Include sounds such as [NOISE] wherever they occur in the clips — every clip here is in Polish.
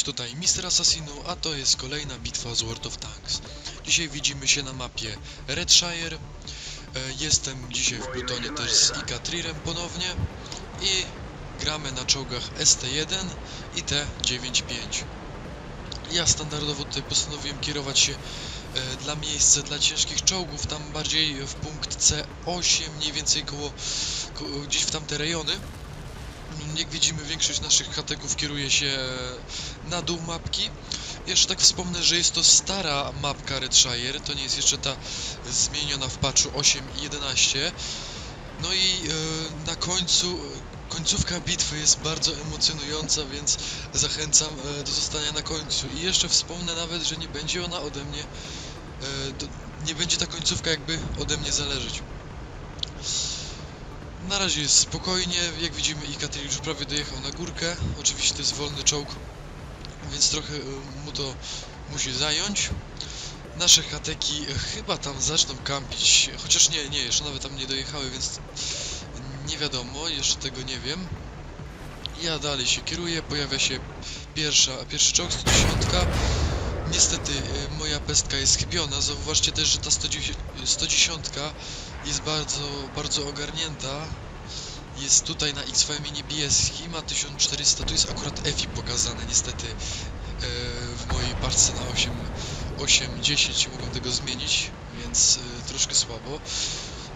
Cześć, tutaj Mister Assassinu, a to jest kolejna bitwa z World of Tanks. Dzisiaj widzimy się na mapie Redshire. E, Jestem dzisiaj w plutonie też z Ikatrirem ponownie i gramy na czołgach ST1 i T95. Ja standardowo tutaj postanowiłem kierować się e, dla miejsca dla ciężkich czołgów, tam bardziej w punkt C8, mniej więcej koło, koło gdzieś w tamte rejony. Jak widzimy, większość naszych hateków kieruje się na dół mapki. Jeszcze tak wspomnę, że jest to stara mapka Redshire, to nie jest jeszcze ta zmieniona w patchu 8 i 11. No i e, na końcu, końcówka bitwy jest bardzo emocjonująca, więc zachęcam e, do zostania na końcu. I jeszcze wspomnę nawet, że nie będzie ona ode mnie, e, nie będzie ta końcówka jakby ode mnie zależeć. Na razie jest spokojnie, jak widzimy Ikatel już prawie dojechał na górkę. Oczywiście to jest wolny czołg, więc trochę y, mu to musi zająć. Nasze hateki y, chyba tam zaczną kampić, chociaż nie, nie, jeszcze nawet tam nie dojechały, więc nie wiadomo, jeszcze tego nie wiem. Ja dalej się kieruję, pojawia się pierwsza, pierwszy czołg 110. Niestety y, moja pestka jest chybiona, zauważcie też, że ta 110, 110 jest bardzo, bardzo ogarnięta. Jest tutaj na XVM niebieskim, ma 1400, tu jest akurat EFI pokazane niestety e, w mojej parce na 8, 8, 10 nie mogłem tego zmienić, więc e, troszkę słabo.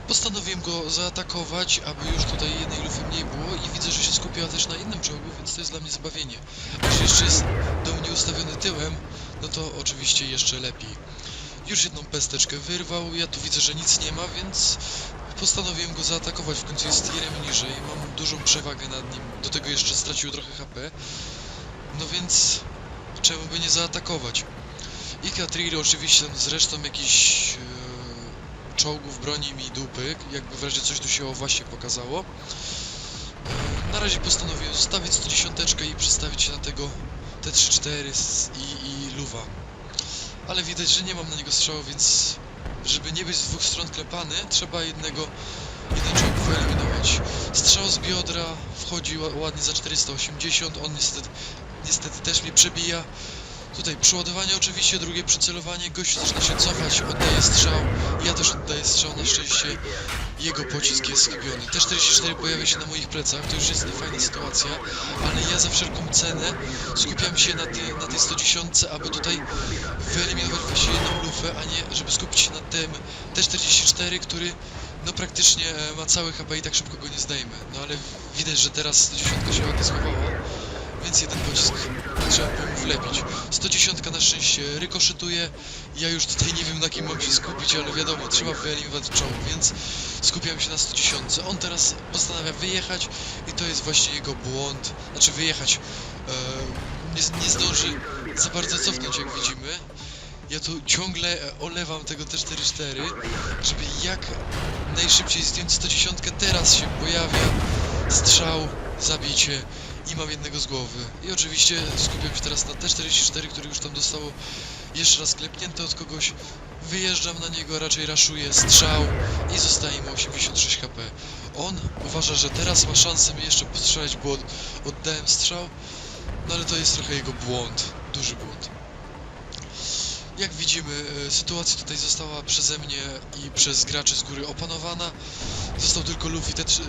Postanowiłem go zaatakować, aby już tutaj jednej lufy mniej było i widzę, że się skupiła też na innym czołgu, więc to jest dla mnie zbawienie. A jeśli jeszcze jest do mnie ustawiony tyłem, no to oczywiście jeszcze lepiej. Już jedną pesteczkę wyrwał, ja tu widzę, że nic nie ma, więc postanowiłem go zaatakować. W końcu jest tierem niżej, mam dużą przewagę nad nim, do tego jeszcze stracił trochę HP. No więc czemu by nie zaatakować? I Katriri oczywiście tam zresztą jakiś e, czołgów broni mi dupy, jakby w razie coś tu się właśnie pokazało. E, na razie postanowiłem zostawić 110 i przestawić się na tego T34 z- i, i Luwa. Ale widać, że nie mam na niego strzału, więc żeby nie być z dwóch stron klepany, trzeba jednego, jeden czołg wyeliminować. Strzał z biodra wchodzi ła- ładnie za 480, on niestety, niestety też mnie przebija. Tutaj przeładowanie oczywiście, drugie przycelowanie, gościu zaczyna się cofać, oddaje strzał, strzał, na szczęście jego pocisk jest zgubiony. T-44 pojawia się na moich plecach, to już jest niefajna sytuacja, ale ja za wszelką cenę skupiam się na, tej na tej 110, aby tutaj wyeliminować właśnie jedną lufę, a nie żeby skupić się na tym T-44, który no praktycznie e, ma cały HP i tak szybko go nie zdejmę. No ale widać, że teraz 110 się ładnie schowała, więc jeden pocisk trzeba mu wlepić. 110 na szczęście rykoszytuje, ja już tutaj nie wiem na kim mam się skupić, ale wiadomo, trzeba wyeliminować czołg, więc skupiam się na 110. On teraz postanawia wyjechać i to jest właśnie jego błąd, znaczy wyjechać. E, nie, nie zdąży za bardzo cofnąć, jak widzimy. Ja tu ciągle e, olewam tego T44, żeby jak najszybciej zdjąć 110. Teraz się pojawia strzał, zabicie i mam jednego z głowy. I oczywiście skupiam się teraz na T44, który już tam dostało jeszcze raz klepnięte od kogoś. Wyjeżdżam na niego, raczej raszuję strzał i zostaje mu 86 HP. On uważa, że teraz ma szansę mnie jeszcze postrzelać, bo od- oddałem strzał, no ale to jest trochę jego błąd, duży błąd. Jak widzimy, e, sytuacja tutaj została przeze mnie i przez graczy z góry opanowana. Został tylko Luffy T3,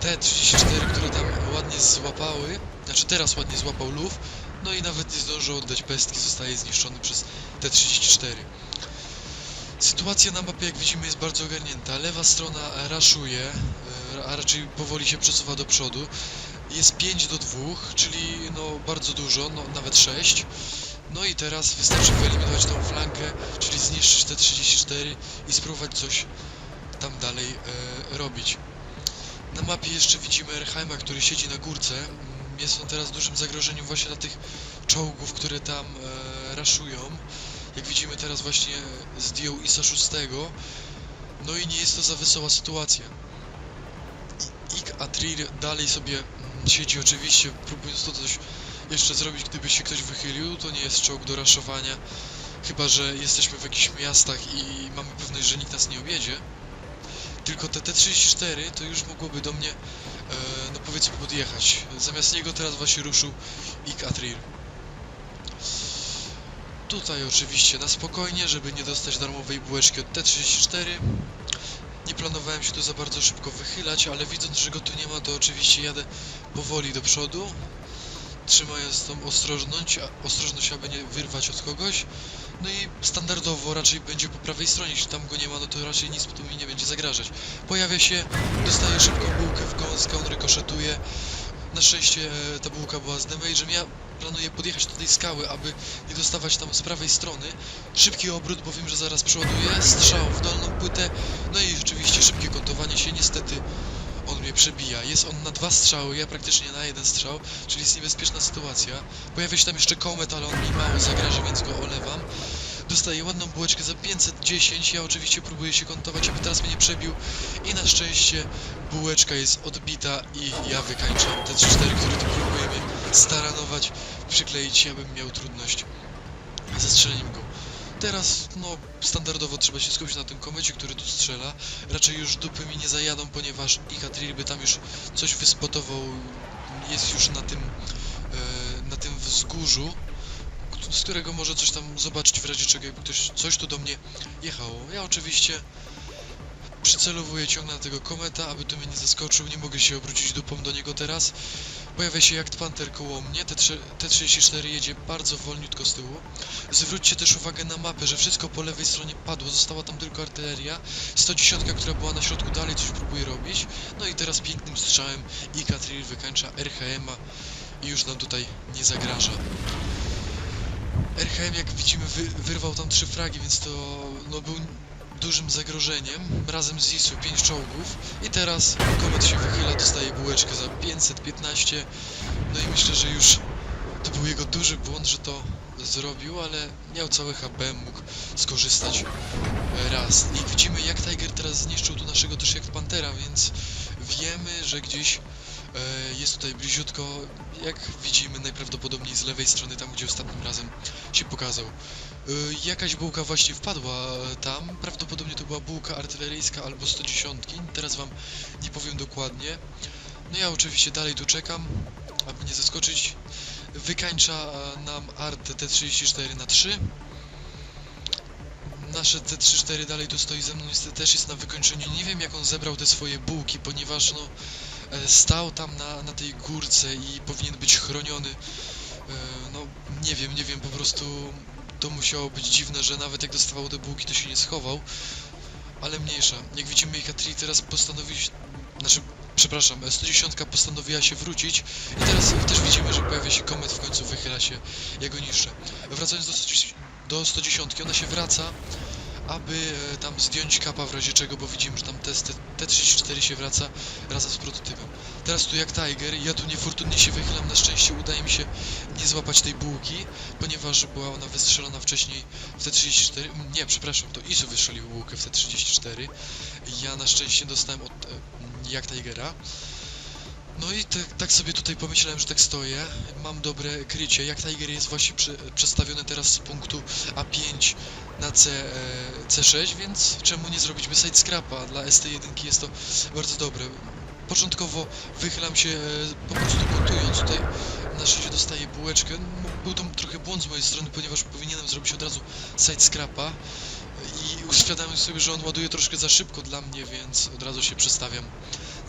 T34, które tam ładnie złapały. Znaczy teraz ładnie złapał Luff. No i nawet nie zdążył oddać pestki, zostaje zniszczony przez T34. Sytuacja na mapie, jak widzimy, jest bardzo ogarnięta. Lewa strona raszuje, e, a raczej powoli się przesuwa do przodu. Jest 5 do 2, czyli no bardzo dużo, no nawet 6. No i teraz wystarczy wyeliminować tą flankę, czyli zniszczyć te 34 i spróbować coś tam dalej e, robić. Na mapie jeszcze widzimy Erheima, który siedzi na górce. Mm, Jest on teraz dużym zagrożeniem właśnie dla tych czołgów, które tam e, raszują. Jak widzimy teraz właśnie zdjął ISA 6. No i nie jest to za wesoła sytuacja. Ik Atrir dalej sobie mm, siedzi oczywiście, próbując to coś jeszcze zrobić, gdyby się ktoś wychylił. To nie jest czołg do raszowania. Chyba, że jesteśmy w jakichś miastach i mamy pewność, że nikt nas nie objedzie. Tylko te T-34 to już mogłoby do mnie, e, no powiedzmy, podjechać. Zamiast niego teraz właśnie ruszył Ik Atrir. Tutaj oczywiście na spokojnie, żeby nie dostać darmowej bułeczki od T34. Nie planowałem się tu za bardzo szybko wychylać, ale widząc, że go tu nie ma, to oczywiście jadę powoli do przodu. Trzymając tą ostrożność, ostrożność, aby nie wyrwać od kogoś. No i standardowo raczej będzie po prawej stronie, jeśli tam go nie ma, no to raczej nic tu mi nie będzie zagrażać. Pojawia się, dostaje szybką bułkę w gąskę, on rykoszetuje. Na szczęście e, ta bułka była z damage'em. Ja planuję podjechać do tej skały, aby nie dostawać tam z prawej strony. Szybki obrót, bo wiem, że zaraz przeładuję. Strzał w dolną płytę. No i oczywiście szybkie kontowanie się. Niestety on mnie przebija. Jest on na dwa strzały, ja praktycznie na jeden strzał, czyli jest niebezpieczna sytuacja. Pojawia się tam jeszcze komet, ale on mi mało zagraża, więc go olewam. Dostaję ładną bułeczkę za 510. Ja oczywiście próbuję się kontować, aby teraz mnie nie przebił. I na szczęście bułeczka jest odbita i ja wykańczam te 3-4, które tu próbuje mnie staranować, przykleić, abym miał trudność ze strzeleniem go. Teraz, no, standardowo trzeba się skupić na tym komecie, który tu strzela. Raczej już dupy mi nie zajadą, ponieważ Ikatril by tam już coś wyspotował. Jest już na tym, e, na tym wzgórzu, z którego może coś tam zobaczyć w razie czego, jakby ktoś coś tu do mnie jechało. Ja oczywiście przycelowuję ciągle na tego kometa, aby tu mnie nie zaskoczył. Nie mogę się obrócić dupą do niego teraz. Pojawia się jak Panther koło mnie. T3, T34 jedzie bardzo wolniutko z tyłu. Zwróćcie też uwagę na mapę, że wszystko po lewej stronie padło. Została tam tylko artyleria. 110, która była na środku, dalej coś próbuje robić. No i teraz pięknym strzałem Ikatril wykańcza RHM-a i już nam tutaj nie zagraża. RHM, jak widzimy, wy, wyrwał tam trzy fragi, więc to no, był dużym zagrożeniem. Razem z Isu 5 czołgów. I teraz Komet się wychyla, dostaje bułeczkę za 515. No i myślę, że już to był jego duży błąd, że to zrobił, ale miał całe HP, mógł skorzystać e, raz. I widzimy, jak Tiger teraz zniszczył tu naszego też jak Pantera, więc wiemy, że gdzieś jest tutaj bliziutko. Jak widzimy, najprawdopodobniej z lewej strony, tam gdzie ostatnim razem się pokazał. Y, Jakaś bułka właśnie wpadła e, tam. Prawdopodobnie to była bułka artyleryjska albo 110. Teraz wam nie powiem dokładnie. No ja oczywiście dalej tu czekam, aby nie zaskoczyć. Wykańcza e, nam Art T34 na 3. Nasze T34 dalej tu stoi ze mną, niestety też jest na wykończeniu. Nie wiem jak on zebrał te swoje bułki, ponieważ no e, stał tam na, na tej górce i powinien być chroniony. E, No nie wiem, nie wiem, po prostu to musiało być dziwne, że nawet jak dostawał te bułki, to się nie schował. Ale mniejsza. Jak widzimy, Ikatri teraz postanowił... Znaczy, przepraszam, e, 110 postanowiła się wrócić i teraz też widzimy, że pojawia się komet, w końcu wychyla się, ja go niszczę. Wracając do, 110 do 110, ona się wraca, aby e, tam zdjąć kapa w razie czego, bo widzimy, że tam test T34 się wraca razem z prototypem. Teraz tu jak Tiger, ja tu niefortunnie się wychylam, na szczęście udaje mi się nie złapać tej bułki, ponieważ była ona wystrzelona wcześniej w T34, mm, nie, przepraszam, to Isu wystrzelił bułkę w T34, ja na szczęście dostałem od e, jak Tigera. No i te, tak sobie tutaj pomyślałem, że tak stoję, mam dobre krycie, jak Tiger jest właśnie przy, przestawiony teraz z punktu A5 na C, e, C6, więc czemu nie zrobić by side scrapa, dla ST1 jest to bardzo dobre. Początkowo wychylam się e, po prostu kontując, tutaj na szczęście dostaję bułeczkę, M- był to trochę błąd z mojej strony, ponieważ powinienem zrobić od razu side scrapa. I uświadamiam sobie, że on ładuje troszkę za szybko dla mnie, więc od razu się przestawiam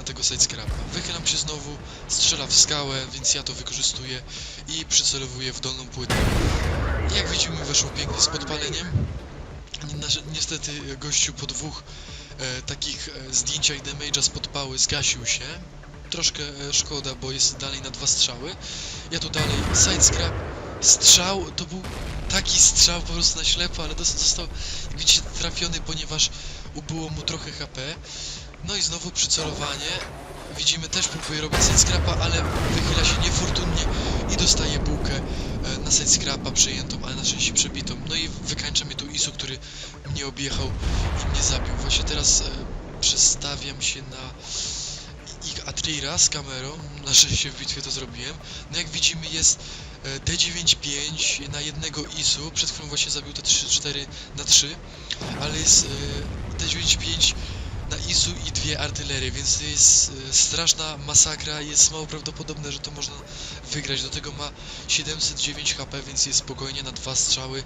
tego side scrapa. Wychylam się znowu, strzela w skałę, więc ja to wykorzystuję i przycelowuję w dolną płytę. Jak widzimy weszło pięknie z podpaleniem. Niestety gościu po dwóch e, takich e, zdjęciach damage'a z podpały zgasił się. Troszkę e, szkoda, bo jest dalej na dwa strzały. Ja tu dalej side scrap, strzał, to był taki strzał po prostu na ślepo, ale został, widzicie, trafiony, ponieważ ubyło mu trochę HP. No i znowu przycelowanie. Widzimy, też próbuje robić side scrapa, ale wychyla się niefortunnie i dostaje bułkę e, na side scrapa przejętą, ale na szczęście przebitą. No i wykańcza mnie tu Isu, który mnie objechał i mnie zabił. Właśnie teraz e, przestawiam się na Atrira z kamerą. [LAUGHS] Na szczęście w bitwie to zrobiłem. No jak widzimy jest e, D95 na jednego ISU. Przed chwilą właśnie zabił te 3-4 na 3. Ale jest e, D95 na ISU i dwie artylerie, więc jest e, straszna masakra, jest mało prawdopodobne, że to można wygrać. Do tego ma 709 HP, więc jest spokojnie na dwa strzały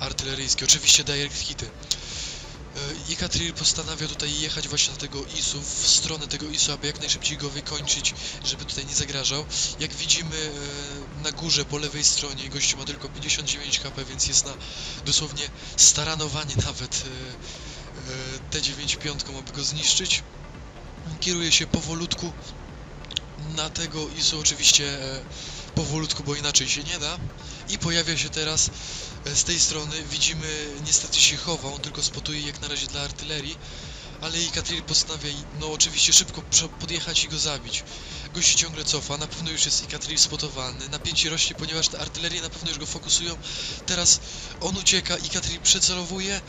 artyleryjskie. Oczywiście direct hity. E, I Katril postanawia tutaj jechać właśnie na tego ISU, w stronę tego ISU, aby jak najszybciej go wykończyć, żeby tutaj nie zagrażał. Jak widzimy e, na górze po lewej stronie gościu ma tylko 59 HP, więc jest na dosłownie staranowanie nawet e, e, T9 piątką, aby go zniszczyć. Kieruje się powolutku na tego ISU oczywiście e, powolutku, bo inaczej się nie da. I pojawia się teraz e, z tej strony, widzimy, niestety się chowa, on tylko spotuje jak na razie dla artylerii, ale i Katril postanawia, no oczywiście szybko podjechać i go zabić. Gość się ciągle cofa, na pewno już jest i Katril spotowany, napięcie rośnie, ponieważ te artylerie na pewno już go fokusują. Teraz on ucieka i Katril przecelowuje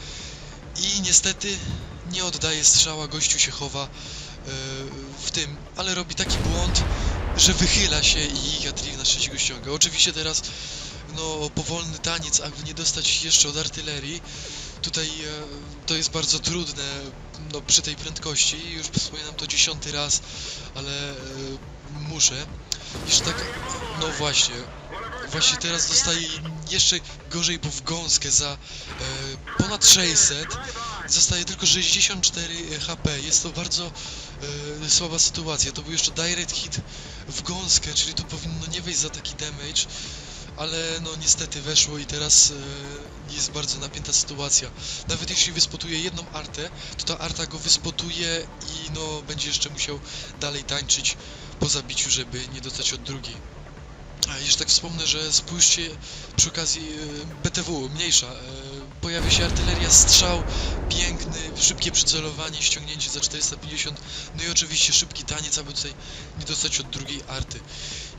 i niestety nie oddaje strzała, gościu się chowa e, w tym, ale robi taki błąd, że wychyla się i Katril na szczęście go ściąga. Oczywiście teraz no powolny taniec, aby nie dostać jeszcze od artylerii. Tutaj e, to jest bardzo trudne no, przy tej prędkości. Już wspominam to dziesiąty raz, ale e, muszę. Już tak, no właśnie. Właśnie teraz dostaje jeszcze gorzej, bo w gąskę za e, ponad 600 zostaje tylko 64 HP. Jest to bardzo e, słaba sytuacja. To był jeszcze direct hit w gąskę, czyli to powinno nie wejść za taki damage, ale no niestety weszło i teraz e, jest bardzo napięta sytuacja. Nawet jeśli wyspotuje jedną artę, to ta arta go wyspotuje i no będzie jeszcze musiał dalej tańczyć po zabiciu, żeby nie dostać od drugiej. A jeszcze tak wspomnę, że spójrzcie przy okazji e, BTW, mniejsza, e, pojawia się artyleria, strzał, piękny, szybkie przycelowanie, ściągnięcie za 450, no i oczywiście szybki taniec, aby tutaj nie dostać od drugiej arty.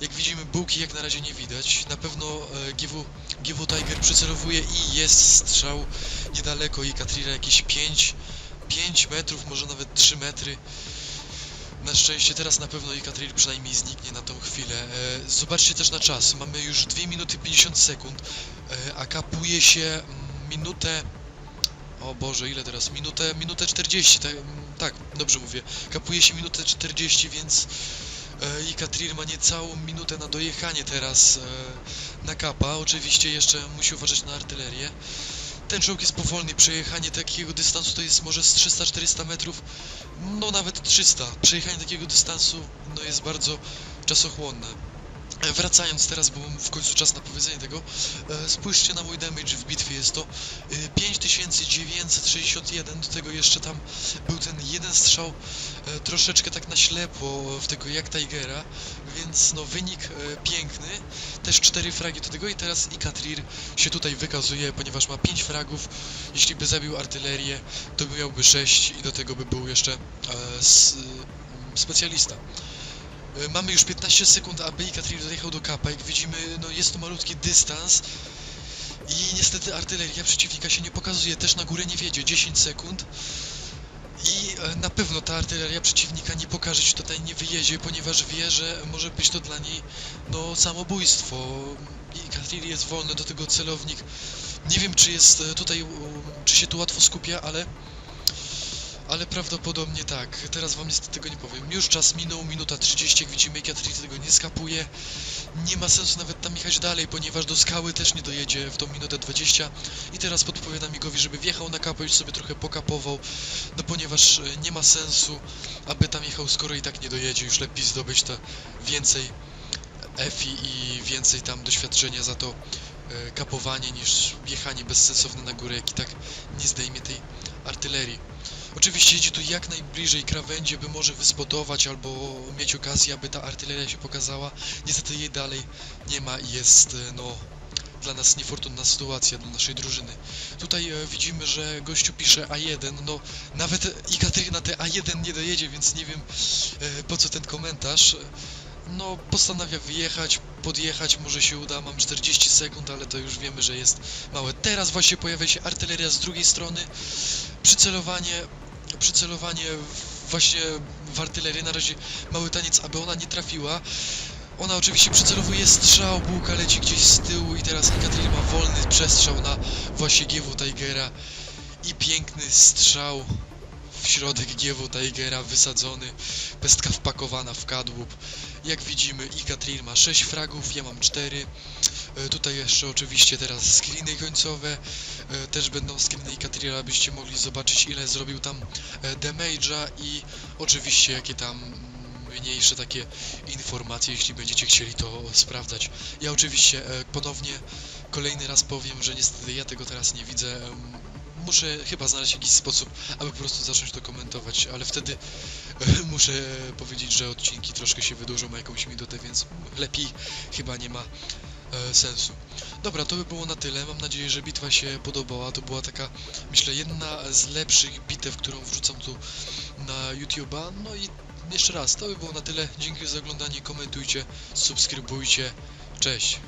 Jak widzimy, bułki jak na razie nie widać, na pewno e, GW, GW Tiger przycelowuje i jest strzał niedaleko i Katrina jakieś 5, 5 metrów, może nawet 3 metry. Na szczęście teraz na pewno i Katril przynajmniej zniknie na tą chwilę. E, zobaczcie też na czas. Mamy już 2 minuty 50 sekund, e, a kapuje się mm, minutę. O Boże, ile teraz? Minutę, minutę 40, tak, mm, tak, dobrze mówię. Kapuje się minutę 40, więc e, i Katril ma niecałą minutę na dojechanie teraz e, na kapa. Oczywiście jeszcze musi uważać na artylerię. Ten czołg jest powolny, przejechanie takiego dystansu to jest może z 300-400 metrów, no nawet 300. Przejechanie takiego dystansu no jest bardzo czasochłonne. E, Wracając teraz, bo mam w końcu czas na powiedzenie tego, e, spójrzcie na mój damage w bitwie, jest to e, 5961, do tego jeszcze tam był ten jeden strzał e, troszeczkę tak na ślepo w tego jak Tigera, więc no wynik e, piękny, też cztery fragi do tego i teraz i Katrir się tutaj wykazuje, ponieważ ma 5 fragów, jeśli by zabił artylerię, to by miałby 6 i do tego by był jeszcze e, e, specjalista. E, Mamy już 15 sekund, aby i Katrir dojechał do kapa. Jak widzimy, no jest to malutki dystans. I niestety artyleria przeciwnika się nie pokazuje, też na górę nie wiedzie, 10 sekund. I e, na pewno ta artyleria przeciwnika nie pokaże się tutaj, nie wyjedzie, ponieważ wie, że może być to dla niej no samobójstwo. I Katril jest wolny, do tego celownik. Nie wiem, czy jest e, tutaj, czy się tu łatwo skupia, ale ale prawdopodobnie tak. Teraz wam niestety tego nie powiem. Już czas minął, minuta 30, jak widzimy, Katril tego nie skapuje. Nie ma sensu nawet tam jechać dalej, ponieważ do skały też nie dojedzie w tą minutę 20. I teraz podpowiadam Migowi, żeby wjechał na kapę, już sobie trochę pokapował, no ponieważ e, nie ma sensu, aby tam jechał, skoro i tak nie dojedzie. Już lepiej zdobyć to więcej EFI i więcej tam doświadczenia za to e, kapowanie niż jechanie bezsensowne na górę, jak i tak nie zdejmie tej artylerii. Oczywiście jedzie tu jak najbliżej krawędzie, by może wyspotować albo mieć okazję, aby ta artyleria się pokazała. Niestety jej dalej nie ma i jest, e, no, dla nas niefortunna sytuacja, dla naszej drużyny. Tutaj e, widzimy, że gościu pisze A1, no nawet i Kateryna te A1 nie dojedzie, więc nie wiem e, po co ten komentarz. No, postanawia wyjechać, podjechać, może się uda, mam 40 sekund, ale to już wiemy, że jest małe. Teraz właśnie pojawia się artyleria z drugiej strony, przycelowanie, przycelowanie właśnie w artylerię, na razie mały taniec, aby ona nie trafiła. Ona oczywiście przycelowuje strzał, bułka leci gdzieś z tyłu i teraz Katrina ma wolny przestrzał na właśnie GW Tigera i piękny strzał w środek GW Tigera wysadzony, pestka wpakowana w kadłub. Jak widzimy i Katril ma 6 fragów, ja mam 4. E, Tutaj jeszcze oczywiście teraz screeny końcowe, e, też będą screeny i Katrila, abyście mogli zobaczyć ile zrobił tam e, damage'a i oczywiście jakie tam mniejsze takie informacje, jeśli będziecie chcieli to sprawdzać. Ja oczywiście ponownie kolejny raz powiem, że niestety ja tego teraz nie widzę. Muszę chyba znaleźć jakiś sposób, aby po prostu zacząć to komentować, ale wtedy [LAUGHS] muszę powiedzieć, że odcinki troszkę się wydłużą o jakąś minutę, więc lepiej chyba nie ma e, sensu. Dobra, to by było na tyle. Mam nadzieję, że bitwa się podobała. To była taka, myślę, jedna z lepszych bitew, którą wrzucam tu na YouTube'a. No i jeszcze raz, to by było na tyle. Dzięki za oglądanie, komentujcie, subskrybujcie. Cześć!